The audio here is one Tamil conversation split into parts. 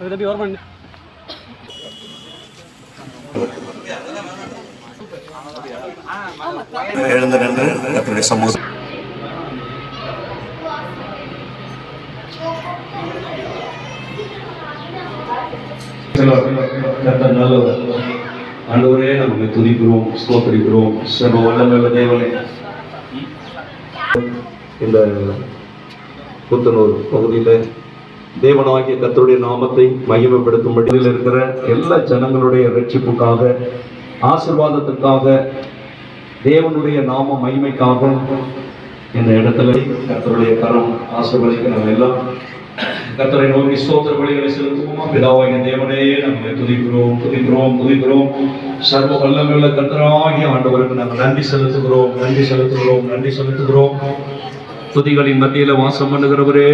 தம்பி வர பண்ணு எழுந்து நின்று கர்த்தருடைய சமூக கர்த்தர் நல்லவர் ஆண்டவரே நம்ம துதிக்கிறோம் ஸ்தோத்தரிக்கிறோம். சர்வ வல்லமையுள்ள தேவனே. இந்த புத்தனூர் பகுதியில் தேவனாகிய கத்தருடைய நாமத்தை மகிமைப்படுத்தும்படி இதில் இருக்கிற எல்லா ஜனங்களுடைய ரட்சிப்புக்காக ஆசிர்வாதத்துக்காக தேவனுடைய நாம மகிமைக்காக இந்த இடத்துல கத்தருடைய கரம் ஆசிர்வதிக்க நம்ம எல்லாம் கர்த்தரை நோக்கி ஸ்தோத்திர வழிகளை செலுத்துவோமா? பிதாவாகிய தேவனே நம்ம துதிக்கிறோம் துதிக்கிறோம் துதிக்கிறோம். சர்வ வல்லமையுள்ள கர்த்தராகிய ஆண்டவருக்கு நாங்கள் நன்றி செலுத்துகிறோம் நன்றி செலுத்துகிறோம் நன்றி செலுத்துகிறோம். துதிகளின் மத்தியில வாசம் பண்ணுகிறவரே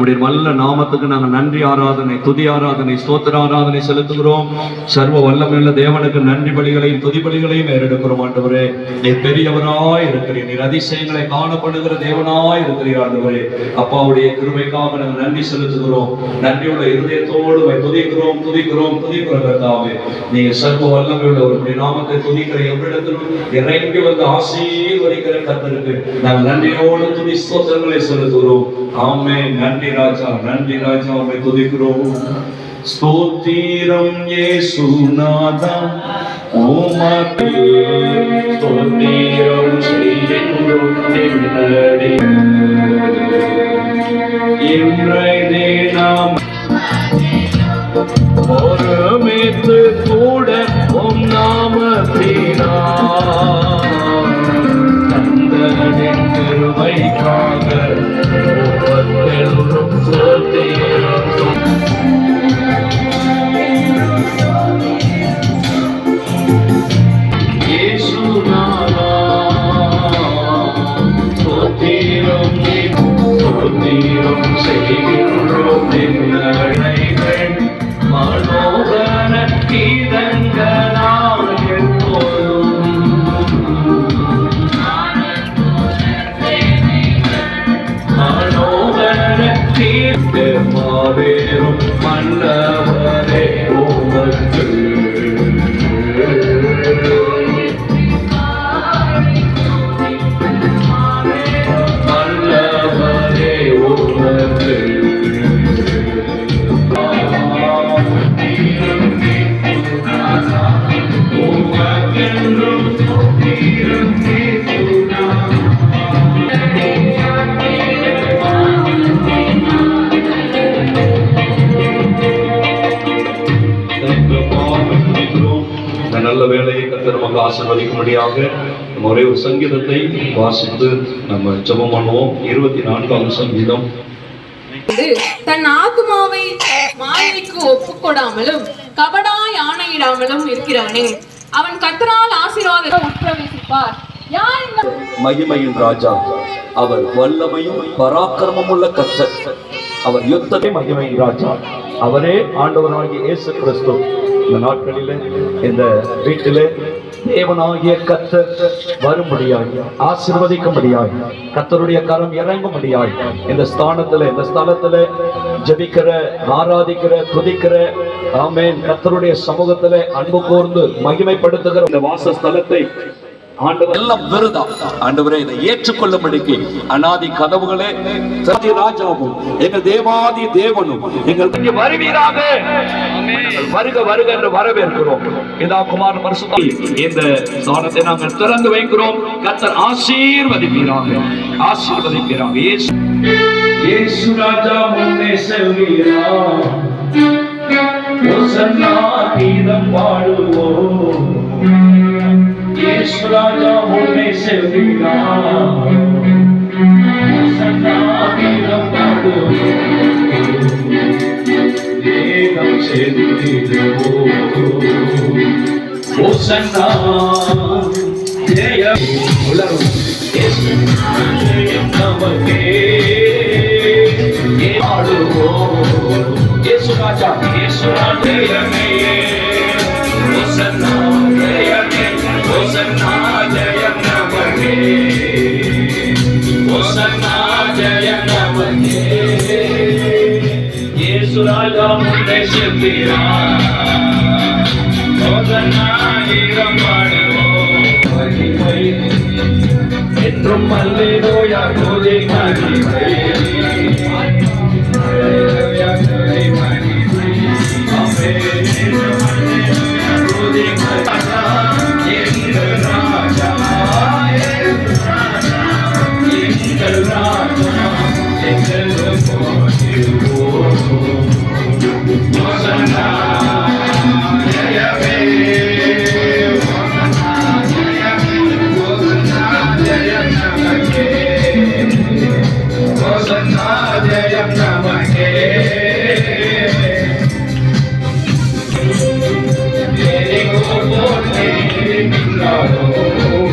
உடைய நல்ல நாமத்துக்கு நாங்கள் நன்றி ஆராதனை துதி ஆராதனை ஸ்தோத்திர ஆராதனை செலுத்துகிறோம். சர்வ வல்லமையுள்ள தேவனுக்கு நன்றி பலிகளையும் துதி பலிகளையும் ஏறெடுக்கிறோம் ஆண்டவரே. நீ பெரியவராய் இருக்கிறீர் நீர் அதிசயங்களை காணப்படுகிற தேவனாய் இருக்கிறீர் ஆண்டவரே. அப்பாவுடைய கிருமைக்காக நாங்கள் நன்றி செலுத்துகிறோம். நன்றியுள்ள இருதயத்தோடு துதிக்கிறோம் துதிக்கிறோம் துதிக்கிறோம் கர்த்தாவே. நீங்க சர்வ வல்லமையுள்ள ஒரு நாமத்தை துதிக்கிற எவ்விடத்திலும் இறங்கி வந்து ஆசீர்வதிக்கிற கர்த்தருக்கு நாங்கள் நன்றியோடு துதி ஸ்தோத்திரங்களை செலுத்துகிறோம் ஆமே நன்றி ராஜா நன்றி ராஜா உண்மை துதிக்கிறோம். ஸ்தோத்திரம் இயேசுநாதா உமக்கு ஸ்தோத்திரம் செய்கின்றோம் நின்னடி இன்றைய நாம் ஒருமித்து கூட உம் நாமத்தினா நல்ல வேலையை கத்தர் நமக்கு ஆசீர்வதிக்கும்படியாக நம்ம ஒரே ஒரு சங்கீதத்தை வாசித்து நம்ம ஜெபம் பண்ணுவோம். இருபத்தி நான்காம் சங்கீதம். தன் ஆத்மாவை மாயைக்கு ஒப்புக்கொடாமலும் கபடாய் ஆணையிடாமலும் இருக்கிறவனே அவன் கத்தரால் ஆசீர்வாதத்தை உட்பிரவேசிப்பார். யார் இந்த மகிமையின் ராஜா. அவர் வல்லமையும் பராக்கிரமமுள்ள கத்தர் அவர் யுத்தமே மகிமையின் ராஜா. அவரே ஆண்டவராகிய இயேசு கிறிஸ்து இந்த நாட்களில் இந்த வீட்டில் தேவனாகிய கத்தர் வரும்படியாய் ஆசிர்வதிக்கும்படியாய் கத்தருடைய கரம் இறங்கும்படியாய் இந்த ஸ்தானத்துல இந்த ஸ்தலத்துல ஜபிக்கிற ஆராதிக்கிற துதிக்கிற ஆமேன் கத்தருடைய சமூகத்துல அன்பு கூர்ந்து மகிமைப்படுத்துகிற இந்த வாசஸ்தலத்தை ஸ்தலத்தை எல்லாம் விருதா ஆண்டவரே இதை ஏற்றுக்கொள்ளும்படிக்கு அனாதி கதவுகளே ராஜாவும் எங்கள் தேவாதி தேவனும் எங்கள் வருவீராக. வருக வருக என்று வரவேற்கிறோம். பிதா குமார் பரிசுத்த இந்த ஸ்தானத்தை நாங்கள் திறந்து வைக்கிறோம். கத்தர் ஆசீர்வதிப்பீராக. ஆசீர்வதிப்பீராக. இயேசு. ராஜா முன்னே பாடுவோம். परमेश्वर राजा होने से बिना ये सुराजा ये सुराजा ये सुराजा ராஜா முன்னே செல்கிறார் ஓசன்னா கீதம் பாடுவோம் மகிமை Thank you.